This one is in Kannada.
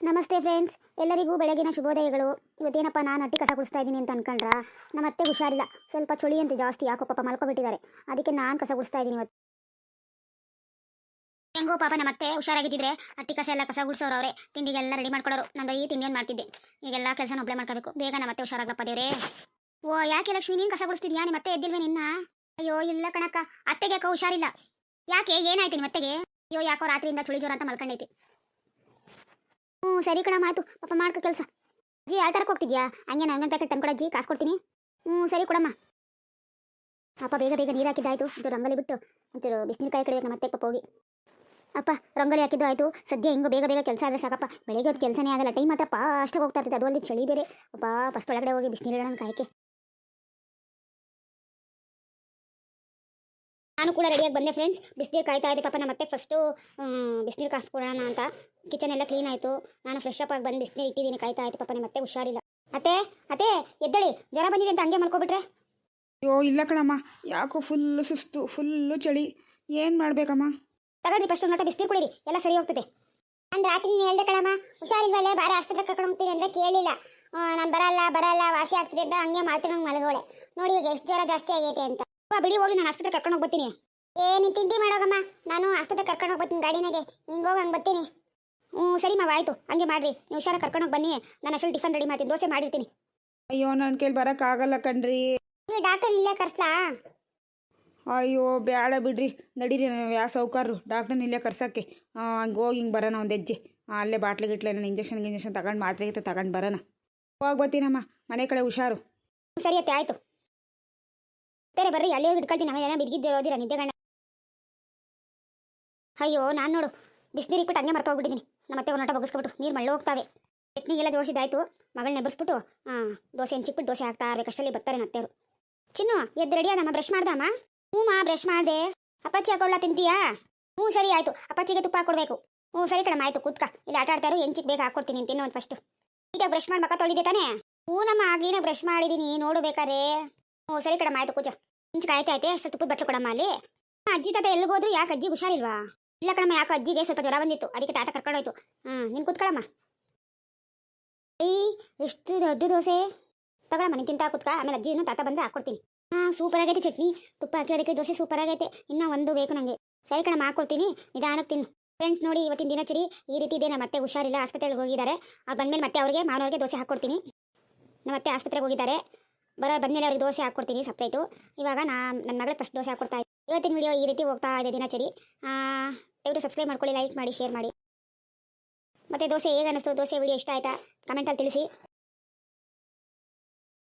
ನಮಸ್ತೆ ಫ್ರೆಂಡ್ಸ್ ಎಲ್ಲರಿಗೂ ಬೆಳಗಿನ ಶುಭೋದಯಗಳು. ಇವತ್ತೇನಪ್ಪ ನಾನು ಅಟ್ಟಿ ಕಸ ಗುಡಿಸ್ತಾ ಇದ್ದೀನಿ ಅಂತ ಅನ್ಕೊಂಡ್ರ? ನಮ್ಮ ಅತ್ತೆ ಹುಷಾರಿಲ್ಲ. ಸ್ವಲ್ಪ ಚಳಿ ಅಂತ ಜಾಸ್ತಿ ಯಾಕೋ ಪಾಪ ಮಲ್ಕೊಬಿಟ್ಟಿದ್ದಾರೆ. ಅದಕ್ಕೆ ನಾನು ಕಸ ಗುಡಿಸ್ತಾ ಇದ್ದೀನಿ ಇವತ್ತು. ಹೆಂಗೋ ಪಾಪ ನಮ್ಮ ಅತ್ತೆ ಹುಷಾರಾಗಿದ್ದಿದ್ರೆ ಅಟ್ಟಿ ಕಸ ಎಲ್ಲ ಕಸ ಗುಡಿಸೋರು ಅವರೇ. ತಿಂಡಿಗೆಲ್ಲ ರೆಡಿ ಮಾಡ್ಕೊಡೋರು. ನಂದು ಈ ತಿಂಡಿಯನ್ನು ಮಾಡ್ತಿದ್ದೆ. ಈಗೆಲ್ಲ ಕೆಲಸ ಒಬ್ಬಳೆ ಮಾಡ್ಕೋಬೇಕು. ಬೇಗ ನಮ್ಮ ಅತ್ತೆ ಹುಷಾರಾಗಪ್ಪ ದೇವ್ರೆ. ಓ, ಯಾಕೆ ಲಕ್ಷ್ಮಿ ನೀನು ಕಸ ಗುಡಿಸ್ತಿದ್ಯಾ ನಿಮ್ಮ ಅತ್ತೆ ಎದ್ದಿಲ್ವೇ ನಿನ್ನ? ಅಯ್ಯೋ, ಇಲ್ಲ ಕಣಕ್ಕ. ಅತ್ತೆಗೆ ಯಾಕೋ ಹುಷಾರಿಲ್ಲ. ಯಾಕೆ? ಏನಾಯ್ತು ನಿಮ್ಮ ಅತ್ತೆಗೆ? ಅಯ್ಯೋ, ಯಾಕೋ ರಾತ್ರಿಯಿಂದ ಚುಳಿ ಜೋರ ಅಂತ ಮಲ್ಕೊಂಡೈತಿ. ಹ್ಞೂ, ಸರಿ ಕಣಮ್ಮ, ಆಯ್ತು. ಪಾಪ ಮಾಡ್ಕೊ ಕೆಲಸ. ಅಜ್ಜಿ ಯಾವ ತರಕ್ಕೆ ಹೋಗ್ತಿದ್ಯಾ? ಹಂಗೆ ನನ್ನ ಪ್ಯಾಕೆಟ್ ತಂದ್ಕೊಡಜ್ಜಿ ಕಾಸು ಕೊಡ್ತೀನಿ. ಹ್ಞೂ, ಸರಿ ಕೊಡಮ್ಮ. ಅಪ್ಪ ಬೇಗ ಬೇಗ ನೀರು ಹಾಕಿದ್ದಾಯ್ತು ಒಂಚೂರು ರಂಗೋಲಿ ಬಿಟ್ಟು, ಒಂಚೂರು ಬಿಸಿನೀರು ಕಾಯಿ ಕಡಿಬೇಕು ಮತ್ತೆ ಪಾಪ ಹೋಗಿ. ಅಪ್ಪ, ರಂಗೋಲಿ ಹಾಕಿದ್ದು ಆಯಿತು. ಸದ್ಯ ಹಿಂಗೋ ಬೇಗ ಬೇಗ ಕೆಲಸ ಆದರೆ ಸಾಕಪ್ಪ. ಬೆಳಿಗ್ಗೆ ಹೊತ್ತು ಕೆಲಸನೇ ಆಗಲ್ಲ. ಟೈಮ್ ಮಾತ್ರ ಪಾಸ್ಟಾಗಿ ಹೋಗ್ತಾ ಇರ್ತದೆ ಅದು ಅಲ್ಲಿ ಚಳಿ ಬೇರೆ. ಅಪ್ಪ ಫಸ್ಟ್ ಒಳಗಡೆ ಹೋಗಿ ಬಿಸಿನೀರು ಇಡೋಣ ಕಾಯಕ್ಕೆ. ನಾನು ಕೂಡ ರೆಡಿಯಾಗಿ ಬಂದೆ ಫ್ರೆಂಡ್ಸ್ ಬಿಸಿನೀರು ಕಾಯ್ತಾ ಇದ್ದೆ. ಪಾಪ ನಮ್ಮ ಮತ್ತೆ ಫಸ್ಟು ಬಿಸಿನೀರು ಕಾಸ್ಕೊಡೋಣ ಅಂತ. ಕಿಚನ್ ಎಲ್ಲ ಕ್ಲೀನ್ ಆಯಿತು. ನಾನು ಫ್ರೆಶ್ ಅಪ್ ಆಗಿ ಬಂದು ಬಿಸಿನೀರು ಇಟ್ಟಿದ್ದೀನಿ. ಕಾಯ್ತಾ ಆಯ್ತು ಪಾಪ ನಿಮ್ಮ ಮತ್ತೆ ಹುಷಾರಿಲ್ಲ. ಅತ್ತೆ ಅತ್ತೆ ಎದ್ದಳಿ. ಜ್ವರ ಬಂದಿದೆ ಅಂತ ಹಂಗೆ ಮಲ್ಕೊಬಿಟ್ರೆ? ಅಯ್ಯೋ ಇಲ್ಲ ಕಣಮ್ಮ. ಯಾಕೋ ಫುಲ್ಲು ಸುಸ್ತು ಫುಲ್ಲು ಚಳಿ. ಏನು ಮಾಡಬೇಕಮ್ಮ? ತಗೊಳ್ರಿ ಫಸ್ಟ್ ಒಂದು ಬಿಸಿನೀರು ಕುಡೀರಿ. ಎಲ್ಲ ಸರಿ ಹೋಗ್ತದೆ. ನಾನು ರಾತ್ರಿ ಹೇಳ್ದೆ ಕಣಮ್ಮ ಹುಷಾರಿಲ್ವಲ್ಲೇ ಬಾರ ಆಸ್ಪತ್ರೆ ಕರ್ಕೊಂಡು ಹೋಗ್ತೀನಿ ಅಂದರೆ ಕೇಳಿಲ್ಲ. ನಾನು ಬರಲ್ಲ ಬರಲ್ಲ ವಾಸಿ ಆಗ್ತಿದೆ ಅಂತ ಹಂಗೆ ಮಾಡ್ತೀನಿ ಮಲಗೋಳೆ. ನೋಡಿ ಇವಾಗ ಎಷ್ಟು ಜ್ವರ ಜಾಸ್ತಿ ಆಗೈತೆ ಅಂತ. ಬಾ ಬಿಡಿ ಹೋಗಿ ನಾನು ಆಸ್ಪತ್ರೆ ಕರ್ಕೊಂಡು ಹೋಗ್ಬತ್ತೀನಿ. ಏ ನೀನು ತಿಂಡಿ ಮಾಡೋಗಮ್ಮ. ನಾನು ಆಸ್ಪತ್ರೆ ಕರ್ಕೊಂಡು ಹೋಗ್ಬತ್ತೀನಿ ಗಾಡಿನಾಗೆ. ಹಿಂಗೆ ಹೋಗಿ ಹಂಗೆ ಬರ್ತೀನಿ. ಹ್ಞೂ ಸರಿ ಮಾವ ಆಯಿತು. ಹಂಗೆ ಮಾಡಿರಿ. ನೀವು ಹುಷಾರ ಕರ್ಕೊಂಡು ಹೋಗಿ ಬನ್ನಿ. ನಾನು ಅಷ್ಟು ಟಿಫನ್ ರೆಡಿ ಮಾಡ್ತೀನಿ. ದೋಸೆ ಮಾಡಿರ್ತೀನಿ. ಅಯ್ಯೋ ನನ್ನ ಕೇಳಿ ಬರೋಕ್ಕಾಗಲ್ಲ ಕಣ್ರಿ. ನೀವು ಡಾಕ್ಟರ್ ಇಲ್ಲೇ ಕರ್ಸ್ಲಾ? ಅಯ್ಯೋ ಬೇಡ ಬಿಡ್ರಿ. ನಡೀರಿ ಯಾವ ಸೌಕಾರರು. ಡಾಕ್ಟರ್ನ ಇಲ್ಲೇ ಕರ್ಸೋಕ್ಕೆ. ಹಂಗೆ ಹೋಗಿ ಹಿಂಗೆ ಬರೋಣ ಒಂದು ಹೆಜ್ಜೆ. ಅಲ್ಲೇ ಬಾಟ್ಲಿ ಗಿಟ್ಲೆ ನಾನು ಇಂಜೆಕ್ಷನ್ ಗಿಂಜೆಕ್ಷನ್ ತಗೊಂಡು ಮಾತ್ರೆ ಗೀತ್ರೆ ತಗೊಂಡು ಬರೋಣ. ಹೋಗಿ ಬರ್ತೀನಮ್ಮ. ಮನೆ ಕಡೆ ಹುಷಾರು. ಸರಿ ಅತ್ತೆ ಆಯಿತು. ಬೇರೆ ಬರ್ರಿ ಅಲ್ಲಿ ಹೋಗಿ ಇಟ್ಕೊಳ್ತೀನಿ ಆಮೇಲೆ ಏನೋ ಬಿದ್ದಿದ್ದೀರೋದಿರ ನಿದ್ದೆಗಣ್ಣ ಅಯ್ಯೋ, ನಾನು ನೋಡು, ಬಿಸಿನೀರು ಇಟ್ಬಿಟ್ಟು ಹಂಗೆ ಮರ್ತು ಹೋಗ್ಬಿಟ್ಟಿದ್ದೀನಿ ನಮ್ಮ ಮತ್ತೆ ಒಂದೋಟ ಬಗ್ಗಿಸ್ಕೊಬಿಟ್ಟು ನೀರು ಮಳ್ಳು ಹೋಗ್ತಾವೆ. ಚಟ್ನಿಗೆಲ್ಲ ಜೋಡಿಸಿದ್ದಾಯ್ತು ಮಗಳನ್ನ ಎಬ್ಬರಿಸ್ಬಿಟ್ಟು ಹಾಂ ದೋಸೆ ಹಂಚಿಕ್ಬಿಟ್ಟು ದೋಸೆ ಹಾಕ್ತಾ ಇರ್ಬೇಕಷ್ಟರಲ್ಲಿ ಬರ್ತಾರೆ ನತ್ತೆಯವರು ಚಿನ್ನು, ಎದ್ದು ರೆಡಿ ಅದಮ್ಮ ಬ್ರಷ್ ಮಾಡ್ದಮ್ಮ ಹ್ಞೂ ಮಾ ಬ್ರಷ್ ಮಾಡಿದೆ. ಅಪ್ಪಾಚಿ ಹಾಕೊಳ್ಳ ತಿಂತೀಯಾ? ಹ್ಞೂ, ಸರಿ, ಆಯಿತು. ಅಪ್ಪಾಚಿಗೆ ತುಪ್ಪ ಹಾಕೊಡ್ಬೇಕು. ಹ್ಞೂ, ಸರಿ ಕಣಮ್ಮ, ಆಯಿತು, ಕೂತ್ಕ. ಇಲ್ಲಿ ಆಟ ಆಡ್ತಾರೋ ಹೆಂಚಿಗೆ ಬೇಗ ಹಾಕ್ಕೊಡ್ತೀನಿ ತಿನ್ನೋ ಒಂದು ಫಸ್ಟು ಈಗ ಬ್ರಷ್ ಮಾಡ್ಬೇಕಾ ತೊಳಿದೆ ತಾನೇ? ಹ್ಞೂ ನಮ್ಮ ಆಗ್ಲಿನ ಬ್ರಷ್ ಮಾಡಿದ್ದೀನಿ ನೋಡು ಬೇಕಾರೆ ಹ್ಞೂ ಸರಿ ಕಣಮ್ಮ, ಆಯ್ತು ಕೂಜ ಮುಂಚೆ ಕಾಯ್ತಾ ಐತೆ ಅಷ್ಟು ತುಪ್ಪದ ಬಟ್ಲು ಕೊಡಮ್ಮ ಅಲ್ಲಿ. ಅಜ್ಜಿ ತಾತ ಎಲ್ಲಿಗೋದ್ರು ಯಾಕೆ ಅಜ್ಜಿ ಹುಷಾರಿಲ್ವಾ? ಇಲ್ಲ ಕಣಮ್ಮ, ಯಾಕೆ ಅಜ್ಜಿಗೆ ಸ್ವಲ್ಪ ಜ್ವರ ಬಂದಿತ್ತು, ಅದಕ್ಕೆ ತಾತ ಕರ್ಕೊಂಡೋಯ್ತು. ಹಾಂ ನೀನು ಕೂತ್ಕೊಳಮ್ಮ ಐ ಎಷ್ಟು ದೊಡ್ಡ ದೋಸೆ. ತಗೊಳಮ್ಮ, ನೀನು ತಿಂತಾ ಕೂತ್ಕ, ಆಮೇಲೆ ಅಜ್ಜಿಯನ್ನು ತಾತ ಬಂದರೆ ಹಾಕ್ಕೊಡ್ತೀನಿ. ಹಾಂ ಸೂಪರ್ ಆಗೈತೆ ಚಟ್ನಿ. ತುಪ್ಪ ಹಾಕಿ ಅದಕ್ಕೆ ದೋಸೆ ಸೂಪರ್ ಆಗೈತೆ. ಇನ್ನೂ ಒಂದು ಬೇಕು ನನಗೆ ಸರಿ ಕಣಮ್ಮ, ಹಾಕ್ಕೊಡ್ತೀನಿ. ನಿಧಾನಕ್ಕೆ ತಿನ್ನು. ಫ್ರೆಂಡ್ಸ್ ನೋಡಿ, ಇವತ್ತಿನ ದಿನಚರಿ ಈ ರೀತಿ ಇದೆ ನಮ್ಮ ಮತ್ತೆ ಹುಷಾರಿಲ್ಲ, ಆಸ್ಪತ್ರೆಗೆ ಹೋಗಿದ್ದಾರೆ. ಅದು ಬಂದಮೇಲೆ ಮತ್ತೆ ಅವ್ರಿಗೆ, ಮಾನವರಿಗೆ ದೋಸೆ ಹಾಕ್ಕೊಡ್ತೀನಿ. ನಮ್ಮ ಮತ್ತೆ ಆಸ್ಪತ್ರೆಗೆ ಹೋಗಿದ್ದಾರೆ. ಬರೋ ಬಂದಮೇಲೆ ಅವ್ರಿಗೆ ದೋಸೆ ಹಾಕ್ಕೊಡ್ತೀನಿ ಸಪ್ರೇಟು. ಇವಾಗ ನಾ ನನ್ನ ಮಗಳಿಗೆ ಫಸ್ಟ್ ದೋಸೆ ಹಾಕ್ಕೊಡ್ತಾ ಇದ್ದೀನಿ ಇವತ್ತಿನ ವಿಡಿಯೋ ಈ ರೀತಿ ಹೋಗ್ತಾ ಇದೆ ದಿನಚರಿ. ದಯವಿಟ್ಟು ಸಬ್ಸ್ಕ್ರೈಬ್ ಮಾಡ್ಕೊಳ್ಳಿ ಲೈಕ್ ಮಾಡಿ ಶೇರ್ ಮಾಡಿ. ಮತ್ತು ದೋಸೆ ಹೇಗೆ ಅನ್ನಿಸ್ತು ದೋಸೆ ವಿಡಿಯೋ ಇಷ್ಟ ಆಯಿತಾ? ಕಮೆಂಟಲ್ಲಿ ತಿಳಿಸಿ.